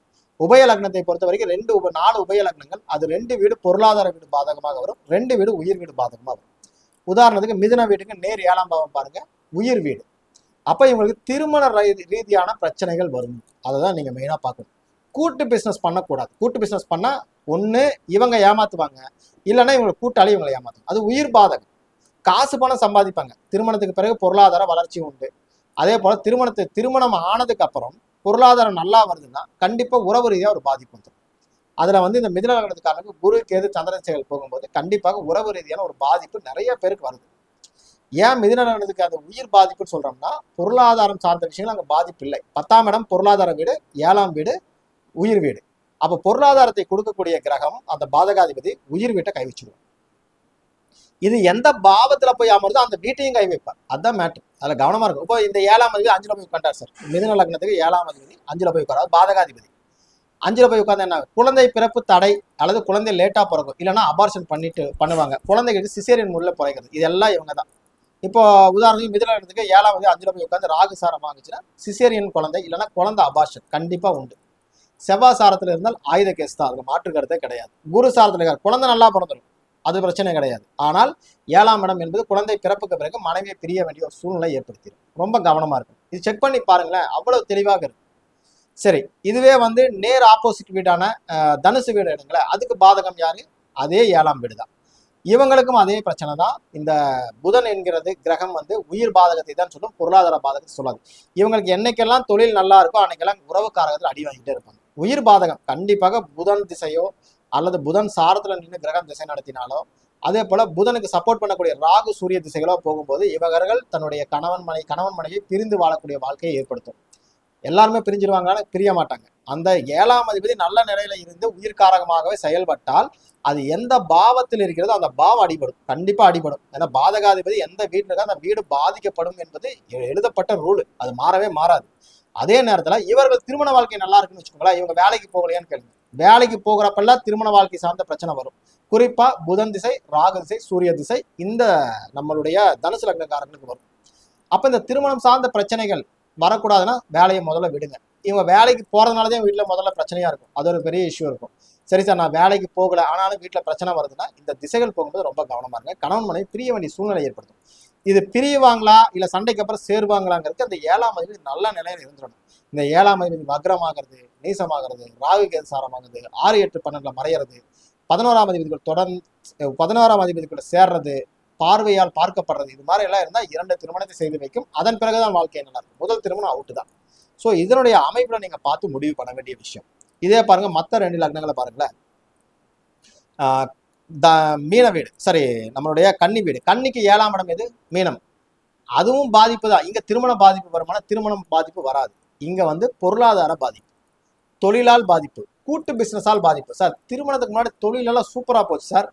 உபய லக்னத்தை பொறுத்த வரைக்கும் ரெண்டு உப நாலு உபய லக்னங்கள் அது ரெண்டு வீடு பொருளாதார வீடு பாதகமாக வரும் ரெண்டு வீடு உயிர் வீடு பாதகமாக வரும். உதாரணத்துக்கு மிதுன வீட்டுக்கு நேர் ஏழாம் பாவம் பாருங்க உயிர் வீடு. அப்போ இவங்களுக்கு திருமண ரீதியான பிரச்சனைகள் வரும். அதை தான் நீங்கள் மெயினாக பார்க்கணும். கூட்டு பிஸ்னஸ் பண்ணக்கூடாது. கூட்டு பிஸ்னஸ் பண்ணால் ஒன்று இவங்க ஏமாற்றுவாங்க இல்லைன்னா இவங்களை கூட்டாளி இவங்களை ஏமாற்றும் அது உயிர் பாதகம். காசு பணம் சம்பாதிப்பாங்க. திருமணத்துக்கு பிறகு பொருளாதார வளர்ச்சி உண்டு. அதே போல் திருமணத்தை திருமணம் ஆனதுக்கு அப்புறம் பொருளாதாரம் நல்லா வருதுன்னா கண்டிப்பாக உறவு ரீதியாக ஒரு பாதிப்பு வந்துடும் அதில் வந்து இந்த மிதுன லக்னத்துக்காரனுக்கு குரு கேது சந்திரசேகர் போகும்போது கண்டிப்பாக உறவு ரீதியான ஒரு பாதிப்பு நிறைய பேருக்கு வருது. ஏன் மிதுன லக்னத்துக்கு அந்த உயிர் பாதிப்புன்னு சொல்கிறோம்னா பொருளாதாரம் சார்ந்த விஷயங்கள் அங்கே பாதிப்பு இல்லை. பத்தாம் இடம் பொருளாதார வீடு ஏழாம் வீடு உயிர் வீடு. அப்போ பொருளாதாரத்தை கொடுக்கக்கூடிய கிரகம் அந்த பாதகாதிபதி உயிர் வீட்டை கைவிச்சிடும் இது எந்த பாவத்துல போய் அமருதோ அந்த வீட்டையும் கை வைப்பார். அதான் மேட்ரு அதில் கவனமா இருக்கும் இப்போ இந்த ஏழாம் அதிபதி அஞ்சுல போய் உட்காண்டார் சார் மிதுன லக்னத்துக்கு ஏழாம் அதிபதி அஞ்சுல போய் உட்கார் பாதகாதிபதி. அஞ்சுல போய் உட்காந்து என்ன குழந்தை பிறப்பு தடை அல்லது குழந்தை லேட்டா பிறக்கும். இல்லைன்னா அபார்ஷன் பண்ணிட்டு பண்ணுவாங்க. குழந்தைகளுக்கு சிசேரியன் முறையில் பிறக்கிறது இதெல்லாம் இவங்க தான். இப்போ உதாரணத்துக்கு மிதுன லக்னத்துக்கு ஏழாம் அதிபதி அஞ்சுல போய் உட்காந்து ராகு சாரம் வாங்குச்சுன்னா சிசேரியன் குழந்தை இல்லைன்னா குழந்தை அபார்ஷன் கண்டிப்பா உண்டு. செவ்வாய் சாரத்தில் இருந்தால் ஆயுத கேஸ் தான். அதில் மாற்று கருத்தே கிடையாது. குரு சாரத்தில் இருக்கார். குழந்தை நல்லா பிறந்திருக்கும் அது பிரச்சனை கிடையாது. ஆனால் ஏழாம் இடம் என்பது குழந்தை பிறப்புக்கு பிறகு மனைவியை பிரிய வேண்டிய ஒரு சூழ்நிலை ஏற்படுத்திடும். ரொம்ப கவனமா இருக்கும். இது செக் பண்ணி பாருங்களேன். அவ்வளவு தெளிவாக இருக்கும் சரி இதுவே வந்து நேர் ஆப்போசிட் வீடான தனுசு வீடு எடுங்களேன். அதுக்கு பாதகம் யாரு? அதே ஏழாம் வீடு தான் இவங்களுக்கும் அதே பிரச்சனை தான். இந்த புதன் என்கிறது கிரகம் வந்து உயிர் பாதகத்தை தான் சொல்லும் பொருளாதார பாதகத்தை சொல்லாது. இவங்களுக்கு என்னைக்கெல்லாம் தொழில் நல்லா இருக்கோ அன்னைக்கெல்லாம் உறவுக்காரகத்தில் அடி வாங்கிட்டே இருப்பாங்க. உயிர் பாதகம் கண்டிப்பாக புதன் திசையோ அல்லது புதன் சாரத்துல நின்று கிரகம் திசை நடத்தினாலோ அதே போல புதனுக்கு சப்போர்ட் பண்ணக்கூடிய ராகு சூரிய திசைகளோ போகும்போது இவகர்கள் தன்னுடைய கணவன் மனை கணவன் மனைவி பிரிந்து வாழக்கூடிய வாழ்க்கையை ஏற்படுத்தும். எல்லாருமே பிரிஞ்சிருவாங்கன்னு பிரிய மாட்டாங்க. அந்த ஏழாம் அதிபதி நல்ல நிலையில இருந்து உயிர்காரகமாகவே செயல்பட்டால் அது எந்த பாவத்தில் இருக்கிறதோ அந்த பாவம் அடிபடும். கண்டிப்பா அடிபடும். ஏன்னா பாதகாதிபதி எந்த வீட்டுல இருக்கோ அந்த வீடு பாதிக்கப்படும் என்பது எ- எழுதப்பட்ட ரூல். அது மாறவே மாறாது. அதே நேரத்துல இவர்கள் திருமண வாழ்க்கை நல்லா இருக்குன்னு வச்சுக்கோங்களேன் இவங்க வேலைக்கு போகலையான்னு கேளுங்க. வேலைக்கு போகிறப்பெல்லாம் திருமண வாழ்க்கை சார்ந்த பிரச்சனை வரும். குறிப்பா புதன் திசை ராகு திசை சூரிய திசை இந்த நம்மளுடைய தனுசு லக்னக்காரங்களுக்கு வரும். அப்ப இந்த திருமணம் சார்ந்த பிரச்சனைகள் வரக்கூடாதுன்னா வேலையை முதல்ல விடுங்க. இவங்க வேலைக்கு போறதுனாலதான் வீட்டுல முதல்ல பிரச்சனையா இருக்கும். அது ஒரு பெரிய இஷ்யூ இருக்கும். சரி சார் நான் வேலைக்கு போகல ஆனாலும் வீட்டுல பிரச்சனை வருதுன்னா இந்த திசைகள் போகும்போது ரொம்ப கவனமா இருங்க. கணவன் மனைவி பிரிய வேண்டிய சூழ்நிலை ஏற்படுத்தும். இது பிரிவாங்களா இல்லை சண்டைக்கு அப்புறம் சேருவாங்களாங்கிறது அந்த ஏழாம் அதிபதி நல்ல நிலையில இருந்துடணும். இந்த ஏழாம் அதிபதி வக்ரமாகிறது நீசமாகிறது ராகு கேது ஆறு எட்டு பன்னெண்டுல மறையிறது பதினோராம் அதிபதிகள் தொடர்ந்து பதினோராம் அதிபதிக்குள்ள சேர்றது பார்வையால் பார்க்கப்படுறது இது மாதிரி எல்லாம் இருந்தால் இரண்டு திருமணத்தை செய்து வைக்கும். அதன் பிறகுதான் வாழ்க்கை நல்லா இருக்கும். முதல் திருமணம் அவுட்டு தான். ஸோ இதனுடைய அமைப்புல நீங்க பார்த்து முடிவு பண்ண வேண்டிய விஷயம். இதே பாருங்க மற்ற ரெண்டு லக்னங்களை பாருங்களேன். த மீன வீடு. சரி நம்மளுடைய கன்னி வீடு. கன்னிக்கு ஏழாம் இடம் எது? மீனம். அதுவும் பாதிப்பு தான். இங்கே திருமண பாதிப்பு வருமான திருமணம் பாதிப்பு வராது. இங்கே வந்து பொருளாதார பாதிப்பு. தொழிலால் பாதிப்பு. கூட்டு பிஸ்னஸால் பாதிப்பு. சார் திருமணத்துக்கு முன்னாடி தொழிலெல்லாம் சூப்பராக போச்சு சார்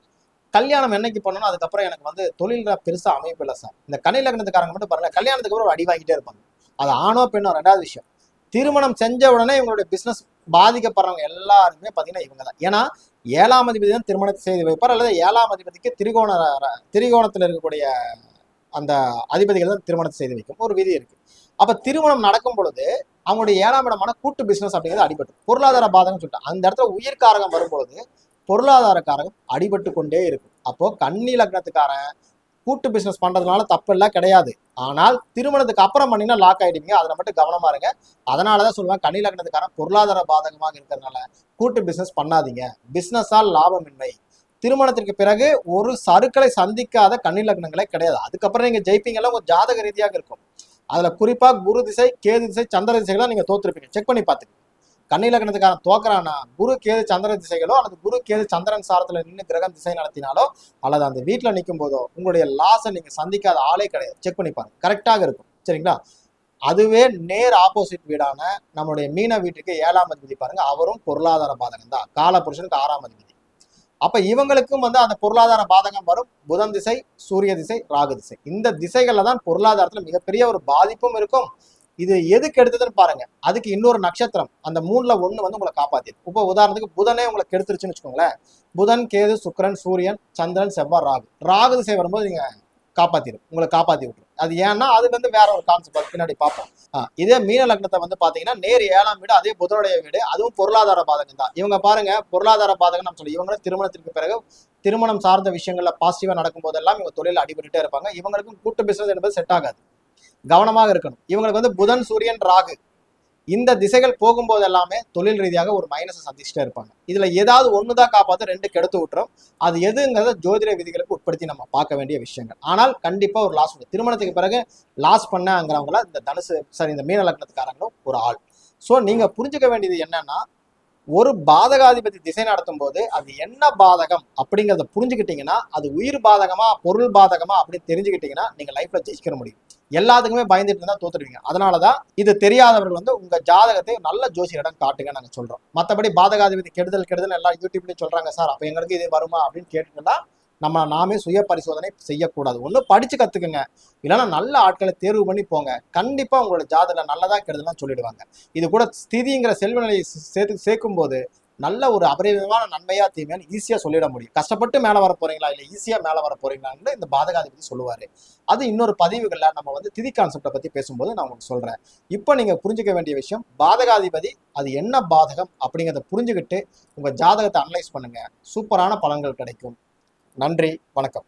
கல்யாணம் என்னைக்கு பண்ணணும் அதுக்கப்புறம் எனக்கு வந்து தொழிலில் பெருசாக அமைப்பு இல்லை சார் இந்த கனி லக்னத்துக்காரங்க மட்டும் பாருங்க கல்யாணத்துக்கு அப்புறம் ஒரு அடி வாங்கிட்டே இருப்பாங்க. அது ஆணோ பெண்ணோ ரெண்டாவது விஷயம். திருமணம் செஞ்ச உடனே இவங்களுடைய பிஸ்னஸ் பாதிக்கப்படுறவங்க எல்லாருமே பார்த்தீங்கன்னா இவங்க தான். ஏன்னா ஏழாம் அதிபதி தான் திருமணத்தை செய்து வைப்பார் அல்லது ஏழாம் அதிபதிக்கு திரிகோண திரிகோணத்தில் இருக்கக்கூடிய அந்த அதிபதிகள் தான் திருமணத்தை செய்து வைக்கும். ஒரு விதி இருக்கு. அப்ப திருமணம் நடக்கும் பொழுது அவங்களுடைய ஏழாம் இடமான கூட்டு பிசினஸ் அப்படிங்கிறது அடிபட்டு பொருளாதார பாதகம் சொல்லிட்டு அந்த இடத்துல உயிர்காரகம் வரும்பொழுது பொருளாதார காரகம் அடிபட்டு கொண்டே இருக்கும். அப்போ கன்னி லக்னத்துக்காரன் கூட்டு பிசினஸ் பண்றதுனால தப்பெல்லாம் கிடையாது. ஆனால் திருமணத்துக்கு அப்புறம் பண்ணினா லாக் ஆகிடுவீங்க அதில் மட்டும் கவனமா இருங்க. அதனாலதான் சொல்லுவேன் கனி லக்னத்துக்கான பொருளாதார பாதகமாக இருக்கிறதுனால கூட்டு பிசினஸ் பண்ணாதீங்க. பிசினஸால் லாபமின்மை. திருமணத்திற்கு பிறகு ஒரு சருக்களை சந்திக்காத கன்னி லக்னங்களே கிடையாது. அதுக்கப்புறம் நீங்க ஜெயிப்பீங்கலாம் உங்க ஜாதக ரீதியாக இருக்கும். அதுல குறிப்பா குரு திசை கேது திசை சந்திர திசைகள்லாம் நீங்க தோத்துருப்பீங்க. செக் பண்ணி பார்த்துக்கோங்க. கன்னி தோக்கரானா தோக்குறானா குரு கேது சந்திரன் திசைகளோ அல்லது குரு கேது சந்திரன் சாரத்துல நின்று கிரகம் திசை நடத்தினாலோ அல்லது அந்த வீட்டுல நிற்கும் போதோ உங்களுடைய லாஸை நீங்க சந்திக்காத ஆளே கிடையாது. செக் பண்ணி பாருங்க. கரெக்டாக இருக்கும். சரிங்களா? அதுவே நேர் ஆப்போசிட் வீடான நம்மளுடைய மீன வீட்டுக்கு ஏழாம் அதிபதி பாருங்க. அவரும் பொருளாதார பாதகம் தான். காலபுருஷனுக்கு ஆறாம் அதிபதி. அப்ப இவங்களுக்கும் வந்து அந்த பொருளாதார பாதகம் வரும். புதன் திசை சூரிய திசை ராகு திசை. இந்த திசைகள்ல தான் பொருளாதாரத்துல மிகப்பெரிய ஒரு பாதிப்பும் இருக்கும். இது எதுக்கு எடுத்ததுன்னு பாருங்க. அதுக்கு இன்னொரு நட்சத்திரம் அந்த மூணுல ஒண்ணு வந்து உங்களை காப்பாத்திடும் இப்போ உதாரணத்துக்கு புதனே உங்களை கெடுத்துருச்சுன்னு வச்சுக்கோங்களேன். புதன் கேது சுக்கரன் சூரியன் சந்திரன் செவ்வாய் ராகு. ராகு திசை வரும்போது நீங்க காப்பாத்திடும் உங்களை காப்பாத்தி விட்டுரும். அது ஏன்னா அது வந்து வேற ஒரு கான்செப்ட் அது பின்னாடி பார்ப்போம். இதே மீன லக்னத்தை வந்து பாத்தீங்கன்னா நேர் ஏழாம் வீடு அதே புதனுடைய வீடு. அதுவும் பொருளாதார பாதகம் தான். இவங்க பாருங்க பொருளாதார பாதகம் நம்ம சொல்லி இவங்களும் திருமணத்திற்கு பிறகு திருமணம் சார்ந்த விஷயங்கள்ல பாசிட்டிவா நடக்கும் போதெல்லாம் இவங்க தொழில் அடிபட்டுட்டே இருப்பாங்க. இவங்களுக்கும் கூட்டு பிசினஸ் என்பது செட் ஆகாது. கவனமாக இருக்கணும். இவங்களுக்கு வந்து புதன் சூரியன் ராகு. இந்த திசைகள் போகும்போது எல்லாமே தொழில் ரீதியாக ஒரு மைனஸை சந்திச்சுட்டே இருப்பாங்க. இதுல ஏதாவது தான் காப்பாற்ற ரெண்டு கெடுத்து விட்டுரும் அது எதுங்கிறத ஜோதிட விதிகளுக்கு உட்படுத்தி நம்ம பார்க்க வேண்டிய விஷயங்கள். ஆனால் கண்டிப்பா ஒரு லாஸ் உண்டு. திருமணத்துக்கு பிறகு லாஸ் பண்ணங்கிறவங்கள இந்த தனுசு சரி இந்த மீன லக்னத்துக்காரங்களும் ஒரு ஆள். ஸோ நீங்க புரிஞ்சுக்க வேண்டியது என்னன்னா ஒரு பாதகாதிபதி திசை நடத்தும் போது அது என்ன பாதகம் அப்படிங்கிறத புரிஞ்சுக்கிட்டீங்கன்னா அது உயிர் பாதகமா பொருள் பாதகமா அப்படின்னு தெரிஞ்சுக்கிட்டீங்கன்னா நீங்க லைஃப்ல ஜெயிக்கிற முடியும். எல்லாத்துக்குமே பயந்துட்டு இருந்தா அதனால தான் இது தெரியாதவர்கள் வந்து உங்க ஜாதகத்தை நல்ல ஜோசியரிடம் காட்டுங்க நாங்க சொல்றோம். மத்தபடி பாதகாதிபதி கெடுதல் கெடுதல் எல்லாம் யூடியூப்லேயும் சொல்றாங்க சார் அப்ப எங்களுக்கு இது வருமா? அப்படின்னு கேட்டுருந்தா நம்ம நாமே சுய பரிசோதனை செய்யக்கூடாது. ஒண்ணு படிச்சு கத்துக்குங்க. இல்லைன்னா நல்ல ஆட்களை தேர்வு பண்ணி போங்க. கண்டிப்பா உங்களோட ஜாதகம் நல்லதா கெடுதலாம் சொல்லிடுவாங்க. இது கூட ஸ்திதிங்கிற செல்வநிலையை சேர்த்து சேர்க்கும் போது நல்ல ஒரு அபரிவிதமான நன்மையா தீமையான்னு ஈஸியா சொல்லிட முடியும். கஷ்டப்பட்டு மேல வர போறீங்களா? இல்ல ஈஸியா மேல வர போறீங்களான்னு இந்த பாதகாதிபதி சொல்லுவாரு. அது இன்னொரு பதிவுகள்ல நம்ம வந்து திதி கான்செப்டை பத்தி பேசும்போது நான் உங்களுக்கு சொல்றேன். இப்போ நீங்க புரிஞ்சுக்க வேண்டிய விஷயம் பாதகாதிபதி அது என்ன பாதகம் அப்படிங்கிறத புரிஞ்சுக்கிட்டு உங்க ஜாதகத்தை அனலைஸ் பண்ணுங்க. சூப்பரான பலன்கள் கிடைக்கும். நன்றி வணக்கம்.